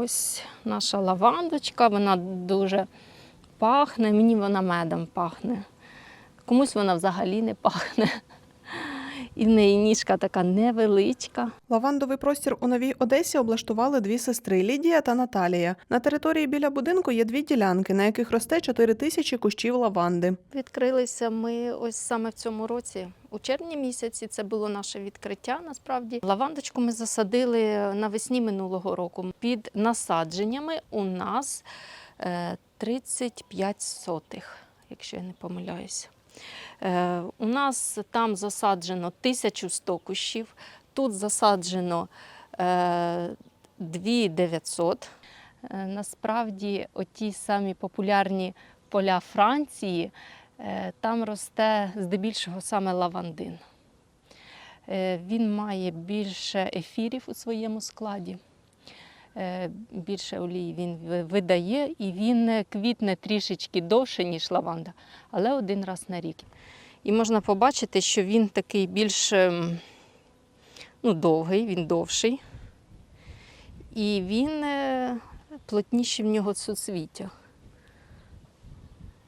Ось наша лавандочка, вона дуже пахне, мені вона медом пахне. Комусь вона взагалі не пахне. І в неї ніжка така невеличка. Лавандовий простір у Новій Одесі облаштували дві сестри Лідія та Наталія. На території біля будинку є дві ділянки, на яких росте 4 тисячі кущів лаванди. Відкрилися ми ось саме в цьому році. У червні місяці це було наше відкриття. Насправді лавандочку ми засадили навесні минулого року. Під насадженнями у нас е, 35 сотих, якщо я не помиляюся. Е, У нас там засаджено 1100 кущів, тут засаджено е, 2900. Е, Насправді, оті самі популярні поля Франції, е, там росте здебільшого саме лавандин. Е, Він має більше ефірів у своєму складі, е, більше олії він видає, і він е, квітне трішечки довше, ніж лаванда, але один раз на рік. І можна побачити, що він такий більш ем, ну, довгий, він довший. І він е, плотніший в нього суцвіття.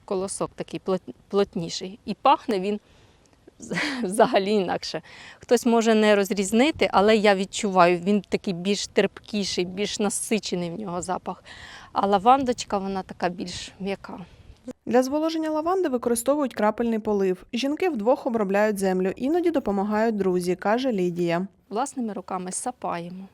Колосок такий плотніший. І пахне він взагалі інакше. Хтось може не розрізнити, але я відчуваю, він такий більш терпкіший, більш насичений в нього запах. А лавандочка, вона така більш м'яка. Для зволоження лаванди використовують крапельний полив. Жінки вдвох обробляють землю, іноді допомагають друзі, каже Лідія. власними руками сапаємо.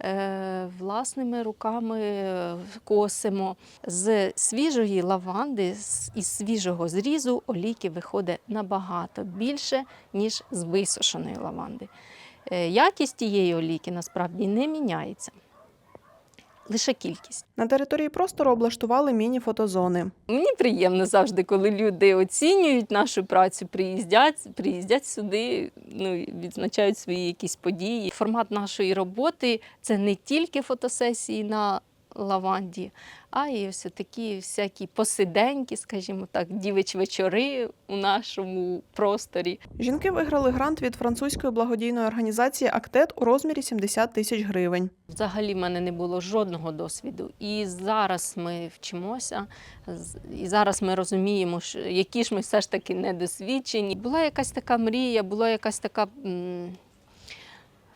Е, Власними руками е, косимо. З свіжої лаванди, із свіжого зрізу олійки виходить набагато більше, ніж з висушеної лаванди. Е, Якість тієї олійки насправді не міняється, лише кількість. На території простору облаштували міні-фотозони. Мені приємно завжди, коли люди оцінюють нашу працю, приїздять, приїздять сюди, ну, відзначають свої якісь події. Формат нашої роботи це не тільки фотосесії на лаванді, а й ось такі всякі посиденьки, скажімо так, дівич вечори у нашому просторі. Жінки виграли грант від французької благодійної організації Актет у розмірі 70 тисяч гривень. Взагалі в мене не було жодного досвіду. І зараз ми вчимося, і зараз ми розуміємо, що які ж ми все ж таки недосвідчені. Була якась така мрія, була якась така.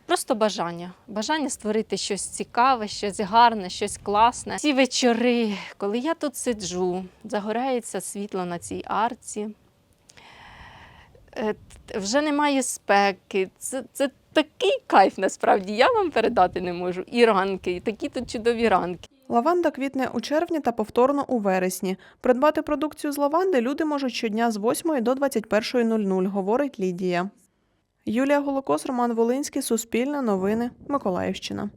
Просто бажання. Бажання створити щось цікаве, щось гарне, щось класне. Ці вечори, коли я тут сиджу, загорається світло на цій арці. е, Вже немає спеки. Це, це такий кайф насправді. Я вам передати не можу. І ранки, і такі тут чудові ранки. Лаванда квітне у червні та повторно у вересні. Придбати продукцію з лаванди люди можуть щодня з 8 до 21.00, говорить Лідія. Юлія Голокос, Роман Волинський, Суспільне новини, Миколаївщина.